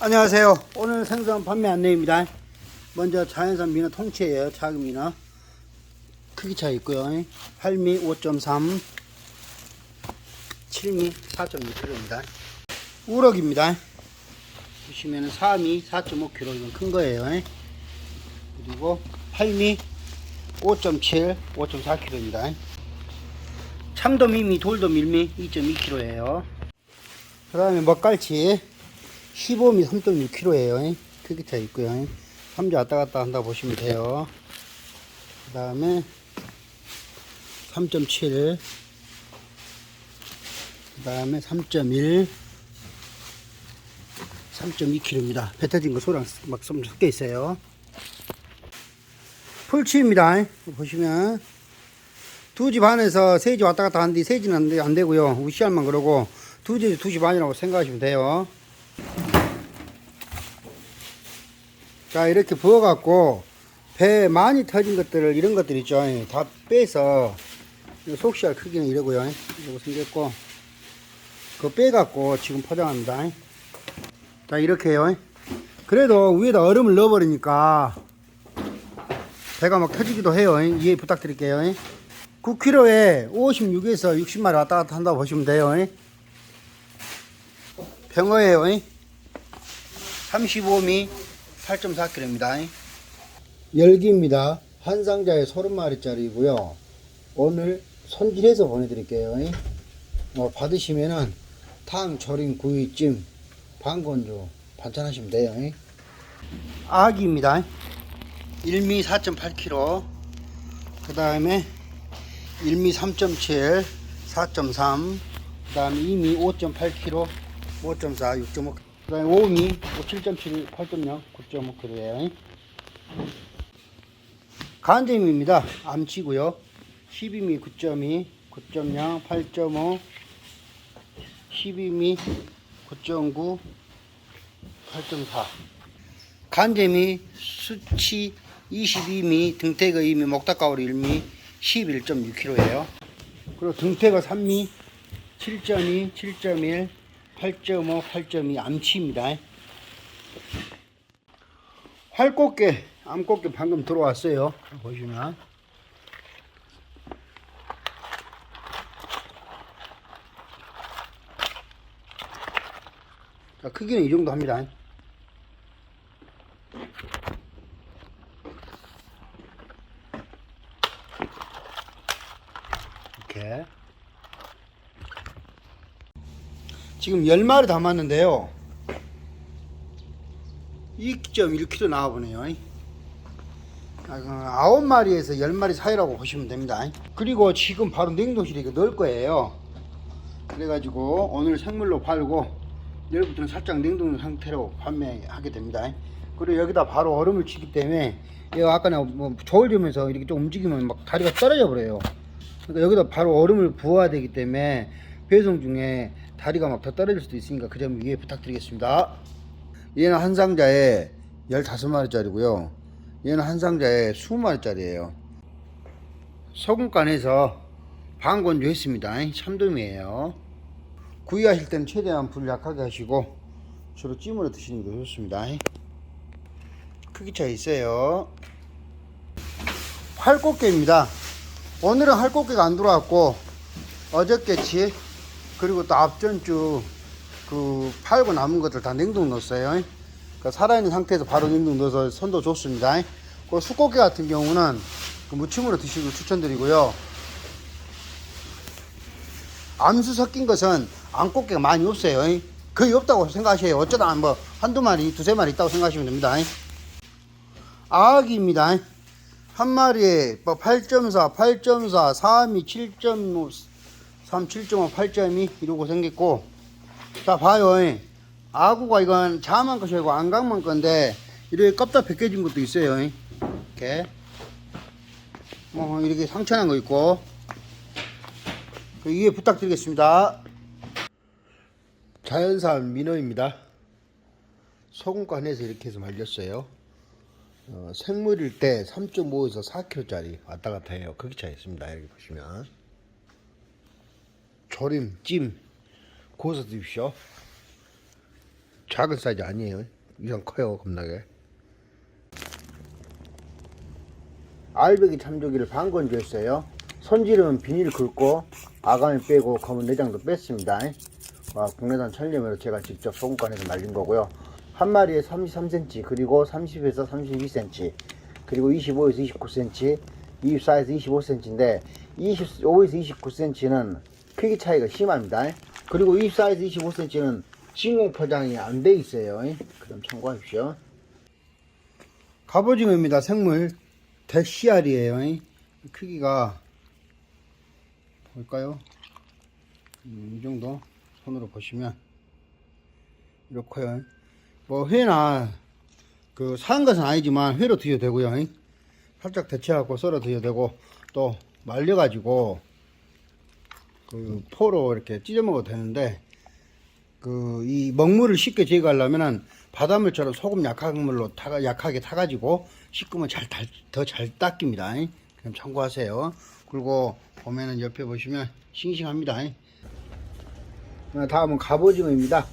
안녕하세요. 오늘 생선 판매 안내입니다. 먼저 자연산 민어 통째예요. 작은 민어. 크기 차이 있고요. 8미 5.3, 7미 4.6kg입니다. 우럭입니다. 보시면은 4미 4.5kg 이건 큰 거예요. 그리고 8미 5.7, 5.4kg입니다. 참돔 미미, 돌돔 1미 2.2kg예요. 그 다음에 먹갈치 15미 3.6kg예요. 크기 차이 있고요. 삼자 왔다 갔다 한다 보시면 돼요. 그 다음에 3.7, 그 다음에 3.1, 3.2kg입니다. 배 터진 거 소랑 막 섞여 있어요. 풀치입니다. 보시면 두 집 안에서 세집 왔다 갔다 하는데 세 집은 안, 되고요. 우시알만 그러고 두 집, 두집 반이라고 생각하시면 돼요. 자, 이렇게 부어갖고 배 많이 터진 것들을 이런 것들 있죠. 다 빼서 속시알 크기는 이러고요. 이러고 생겼고 그거 빼갖고 지금 포장합니다. 자, 이렇게요. 그래도 위에다 얼음을 넣어버리니까 배가 막 터지기도 해요. 이해 부탁드릴게요. 9kg에 56에서 60마리 왔다 갔다 한다고 보시면 돼요. 병어예요. 35미 8.4kg입니다. 열기입니다. 한 상자에 30마리짜리고요. 오늘 손질해서 보내드릴게요. 뭐 받으시면은 탕, 절임, 구이찜, 방건조 반찬하시면 돼요. 아기입니다. 1미 4.8kg. 그 다음에 1미 3.7, 4.3. 그 다음에 2미 5.8kg, 5.4, 6.5. 그 다음에 5미 7.7, 8.0, 9.5kg예요. 간잼입니다. 암치고요. 12미 9.2, 9.0, 8.5, 12미 9.9, 8.4. 간잼이 수치 22미, 등태가 2미, 목닭가오리 1미, 11.6kg예요. 그리고 등태가 3미, 7.2, 7.1, 8.5, 8.2 암치입니다. 활꽃게, 암꽃게 방금 들어왔어요. 보시면. 자, 크기는 이 정도 합니다. 이렇게. 지금 10마리 담았는데요. 2.1kg 나와보네요. 아, 9마리에서 10마리 사이라고 보시면 됩니다. 그리고 지금 바로 냉동실에 넣을 거예요. 그래가지고 오늘 생물로 팔고 내일부터는 살짝 냉동 상태로 판매하게 됩니다. 그리고 여기다 바로 얼음을 치기 때문에 이거 아까 뭐 저울 주면서 이렇게 좀 움직이면 막 다리가 떨어져 버려요. 그러니까 여기다 바로 얼음을 부어야 되기 때문에 배송 중에 다리가 막 더 떨어질 수도 있으니까 그점 이해 부탁드리겠습니다. 얘는 한 상자에 15마리짜리고요. 얘는 한 상자에 20마리짜리예요. 소금간에서 방건조 했습니다. 참돔이에요. 구이하실 때는 최대한 불 약하게 하시고 주로 찜으로 드시는 게 좋습니다. 크기 차이 있어요. 활꽃게입니다. 오늘은 활꽃게가 안 들어왔고 어저께 치 그리고 또 앞전주 그 팔고 남은 것들 다 냉동 넣었어요. 그러니까 살아있는 상태에서 바로 냉동 넣어서 선도 좋습니다. 그 수꽃게 같은 경우는 그 무침으로 드시고 추천드리고요. 암수 섞인 것은 암꽃게가 많이 없어요. 거의 없다고 생각하셔요. 어쩌다 뭐 한두 마리, 두세 마리 있다고 생각하시면 됩니다. 아기입니다. 한 마리에 뭐 8.4, 8.4, 3이 7.5, 3, 7.5, 8.2 이러고 생겼고 자 봐요. 아구가 이건 자만 것이고 안강만 건데 이렇게 껍다 벗겨진 것도 있어요. 이렇게 뭐 이렇게 상처난 거 있고 그 이해 부탁드리겠습니다. 자연산 민어입니다. 소금간에서 이렇게 해서 말렸어요. 어, 생물일 때 3.5에서 4kg짜리 왔다 갔다 해요. 크기 차이 있습니다. 여기 보시면. 조림, 찜, 구워서 드십시오. 작은 사이즈 아니에요. 이상 커요, 겁나게. 알배기 참조기를 반 건조했어요. 손질은 비닐 긁고 아가미 빼고 검은 내장도 뺐습니다. 와, 국내산 천리면으로 제가 직접 소금간에서 말린 거고요. 한 마리에 33cm 그리고 30에서 32cm 그리고 25에서 29cm 24에서 25cm인데 25에서 29cm는 크기 차이가 심합니다. 그리고 24에서 25cm는 진공 포장이 안 돼 있어요. 그럼 참고하십시오. 갑오징어입니다. 생물 대씨알이에요. 크기가 볼까요? 음, 이 정도 손으로 보시면 이렇고요. 뭐 회나 그 사은 것은 아니지만 회로 드셔도 되고요. 살짝 데쳐갖고 썰어 드셔도 되고 또 말려가지고 그 포로 이렇게 찢어 먹어도 되는데 그 이 먹물을 쉽게 제거하려면은 바닷물처럼 소금 약한 물로 타가 약하게 타가지고 씻으면 잘 더 잘 닦입니다. 그럼 참고하세요. 그리고 보면은 옆에 보시면 싱싱합니다. 어, 다음은 갑오징어입니다.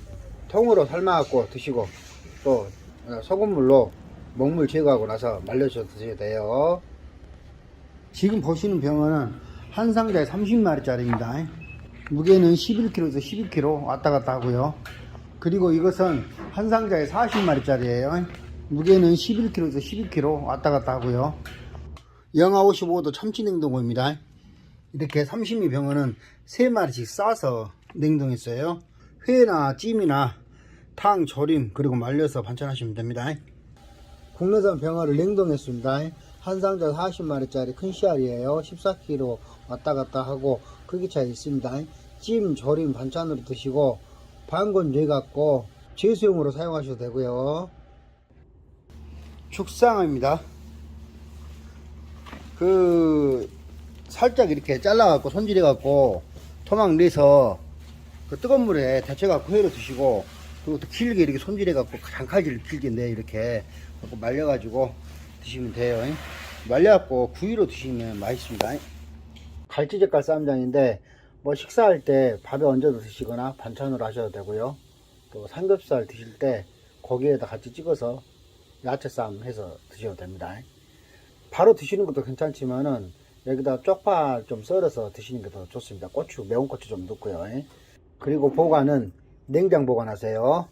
통으로 삶아갖고 드시고 또 어, 소금물로 먹물 제거하고 나서 말려서 드셔도 돼요. 지금 보시는 병어는 한 상자에 30마리짜리입니다. 무게는 11kg에서 12kg 왔다 갔다 하고요. 그리고 이것은 한 상자에 40마리짜리예요. 무게는 11kg에서 12kg 왔다 갔다 하고요. 영하 55도 참치 냉동고입니다. 이렇게 30미 병어는 3마리씩 싸서 냉동했어요. 회나 찜이나 탕, 조림, 그리고 말려서 반찬하시면 됩니다. 국내산 병어를 냉동했습니다. 한 상자 40마리짜리 큰 씨알이에요. 14kg 왔다 갔다 하고 크기 차이 있습니다. 찜, 조림, 반찬으로 드시고 반건조해 갖고 제수용으로 사용하셔도 되고요. 죽상어입니다. 그 살짝 이렇게 잘라 갖고 손질해 갖고 토막 내서 그 뜨거운 물에 데쳐 갖고 회로 드시고 그리고 또 길게 이렇게 손질해 갖고 장칼질 길게 내 이렇게 갖고 말려 가지고 드시면 돼요. 말려 갖고 구이로 드시면 맛있습니다. 갈치젓갈 쌈장인데 뭐 식사할 때 밥에 얹어서 드시거나 반찬으로 하셔도 되고요. 또 삼겹살 드실 때 고기에다 같이 찍어서 야채 쌈 해서 드셔도 됩니다. 바로 드시는 것도 괜찮지만은 여기다 쪽파 좀 썰어서 드시는 게 더 좋습니다. 고추, 매운 고추 좀 넣고요. 그리고 보관은 냉장 보관하세요.